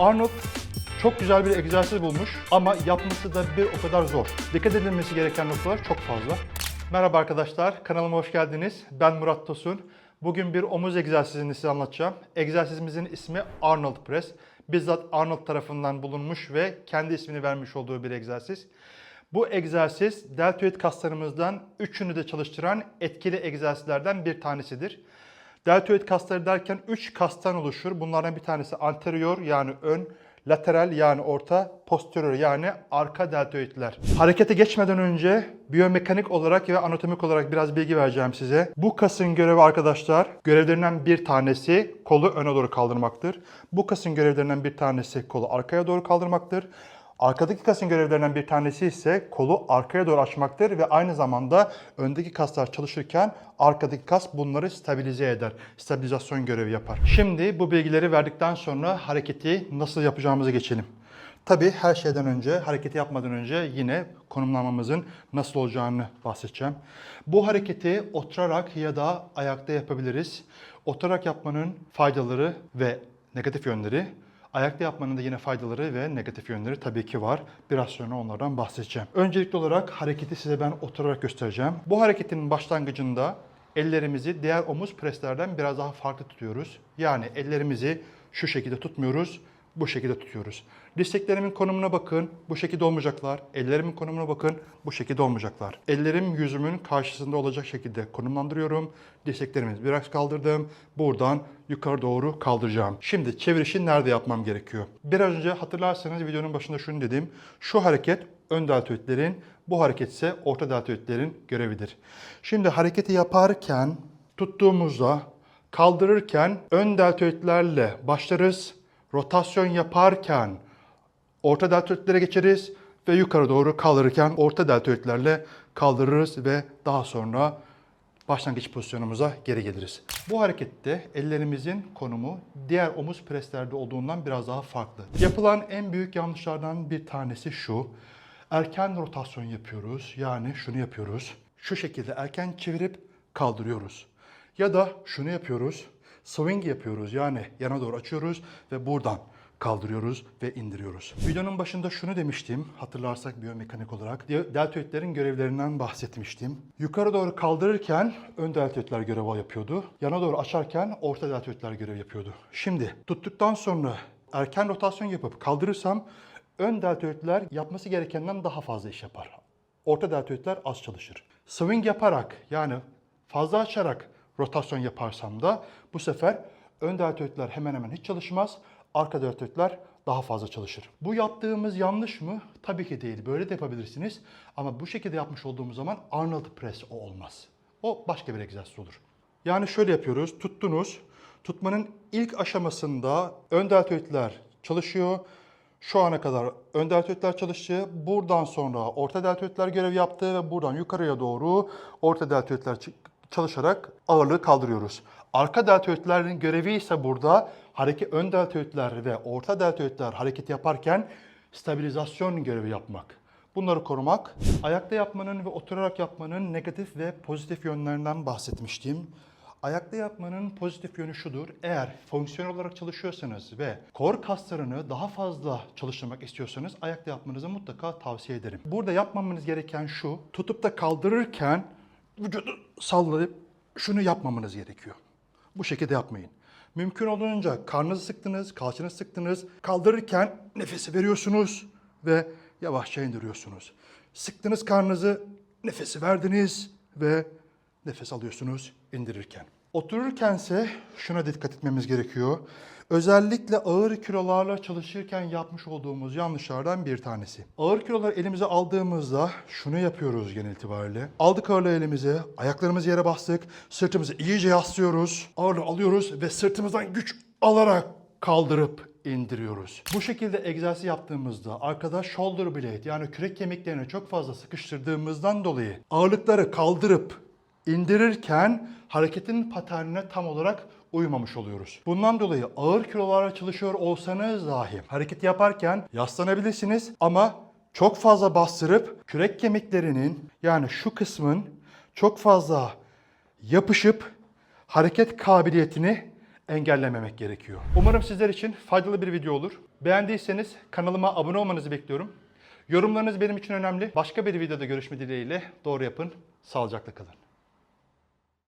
Arnold çok güzel bir egzersiz bulmuş ama yapması da bir o kadar zor. Dikkat edilmesi gereken noktalar çok fazla. Merhaba arkadaşlar, kanalıma hoş geldiniz. Ben Murat Tosun. Bugün bir omuz egzersizini size anlatacağım. Egzersizimizin ismi Arnold Press. Bizzat Arnold tarafından bulunmuş ve kendi ismini vermiş olduğu bir egzersiz. Bu egzersiz deltoid kaslarımızdan üçünü de çalıştıran etkili egzersizlerden bir tanesidir. Deltoid kasları derken 3 kastan oluşur. Bunlardan bir tanesi anterior yani ön, lateral yani orta, posterior yani arka deltoidler. Harekete geçmeden önce biyomekanik olarak ve anatomik olarak biraz bilgi vereceğim size. Bu kasın görevi arkadaşlar, görevlerinden bir tanesi kolu öne doğru kaldırmaktır. Bu kasın görevlerinden bir tanesi kolu arkaya doğru kaldırmaktır. Arkadaki kasın görevlerinden bir tanesi ise kolu arkaya doğru açmaktır ve aynı zamanda öndeki kaslar çalışırken arkadaki kas bunları stabilize eder. Stabilizasyon görevi yapar. Şimdi bu bilgileri verdikten sonra hareketi nasıl yapacağımıza geçelim. Tabii her şeyden önce, hareketi yapmadan önce yine konumlanmamızın nasıl olacağını bahsedeceğim. Bu hareketi oturarak ya da ayakta yapabiliriz. Oturarak yapmanın faydaları ve negatif yönleri, Ayakta yapmanın da yine faydaları ve negatif yönleri tabii ki var. Biraz sonra onlardan bahsedeceğim. Öncelikli olarak hareketi size ben oturarak göstereceğim. Bu hareketin başlangıcında ellerimizi diğer omuz preslerden biraz daha farklı tutuyoruz. Yani ellerimizi şu şekilde tutmuyoruz, bu şekilde tutuyoruz. Dirseklerimin konumuna bakın, bu şekilde olmayacaklar. Ellerimin konumuna bakın, bu şekilde olmayacaklar. Ellerim yüzümün karşısında olacak şekilde konumlandırıyorum. Dirseklerimi biraz kaldırdım. Buradan yukarı doğru kaldıracağım. Şimdi çevirişi nerede yapmam gerekiyor? Biraz önce hatırlarsanız videonun başında şunu dedim. Şu hareket ön deltoidlerin, bu hareket ise orta deltoidlerin görevidir. Şimdi hareketi yaparken tuttuğumuzda kaldırırken ön deltoidlerle başlarız. Rotasyon yaparken orta deltoidlere geçeriz ve yukarı doğru kaldırırken orta deltoidlerle kaldırırız ve daha sonra başlangıç pozisyonumuza geri geliriz. Bu harekette ellerimizin konumu diğer omuz preslerde olduğundan biraz daha farklı. Yapılan en büyük yanlışlardan bir tanesi şu. Erken rotasyon yapıyoruz. Yani şunu yapıyoruz. Şu şekilde erken çevirip kaldırıyoruz. Ya da şunu yapıyoruz. Swing yapıyoruz. Yani yana doğru açıyoruz ve buradan kaldırıyoruz ve indiriyoruz. Videonun başında şunu demiştim, hatırlarsak biyomekanik olarak. Deltoidlerin görevlerinden bahsetmiştim. Yukarı doğru kaldırırken ön deltoidler görev yapıyordu. Yana doğru açarken orta deltoidler görev yapıyordu. Şimdi tuttuktan sonra erken rotasyon yapıp kaldırırsam ön deltoidler yapması gerekenden daha fazla iş yapar. Orta deltoidler az çalışır. Swing yaparak yani fazla açarak rotasyon yaparsam da bu sefer ön deltoidler hemen hemen hiç çalışmaz. Arka deltoidler daha fazla çalışır. Bu yaptığımız yanlış mı? Tabii ki değil. Böyle de yapabilirsiniz. Ama bu şekilde yapmış olduğumuz zaman Arnold Press o olmaz. O başka bir egzersiz olur. Yani şöyle yapıyoruz. Tuttunuz. Tutmanın ilk aşamasında ön deltoidler çalışıyor. Şu ana kadar ön deltoidler çalıştı. Buradan sonra orta deltoidler görev yaptı ve buradan yukarıya doğru orta deltoidler çalışarak ağırlığı kaldırıyoruz. Arka deltoidlerin görevi ise burada hareket ön deltoidler ve orta deltoidler hareket yaparken stabilizasyon görevi yapmak. Bunları korumak. Ayakta yapmanın ve oturarak yapmanın negatif ve pozitif yönlerinden bahsetmiştim. Ayakta yapmanın pozitif yönü şudur. Eğer fonksiyonel olarak çalışıyorsanız ve kor kaslarını daha fazla çalıştırmak istiyorsanız ayakta yapmanızı mutlaka tavsiye ederim. Burada yapmamanız gereken şu. Tutup da kaldırırken vücudu sallayıp şunu yapmamanız gerekiyor. Bu şekilde yapmayın. Mümkün olduğunca karnınızı sıktınız, kalçanızı sıktınız. Kaldırırken nefesi veriyorsunuz ve yavaşça indiriyorsunuz. Sıktınız karnınızı, nefesi verdiniz ve nefes alıyorsunuz indirirken. Otururkense şuna dikkat etmemiz gerekiyor. Özellikle ağır kilolarla çalışırken yapmış olduğumuz yanlışlardan bir tanesi. Ağır kilolar elimize aldığımızda şunu yapıyoruz genel itibariyle. Aldık ağırlığı elimize, ayaklarımızı yere bastık, sırtımızı iyice yaslıyoruz, ağırlığı alıyoruz ve sırtımızdan güç alarak kaldırıp indiriyoruz. Bu şekilde egzersiz yaptığımızda arkada shoulder blade yani kürek kemiklerini çok fazla sıkıştırdığımızdan dolayı ağırlıkları kaldırıp indirirken hareketin paternine tam olarak uymamış oluyoruz. Bundan dolayı ağır kilolarla çalışıyor olsanız dahi hareket yaparken yaslanabilirsiniz ama çok fazla bastırıp kürek kemiklerinin yani şu kısmın çok fazla yapışıp hareket kabiliyetini engellememek gerekiyor. Umarım sizler için faydalı bir video olur. Beğendiyseniz kanalıma abone olmanızı bekliyorum. Yorumlarınız benim için önemli. Başka bir videoda görüşme dileğiyle doğru yapın, sağlıcakla kalın.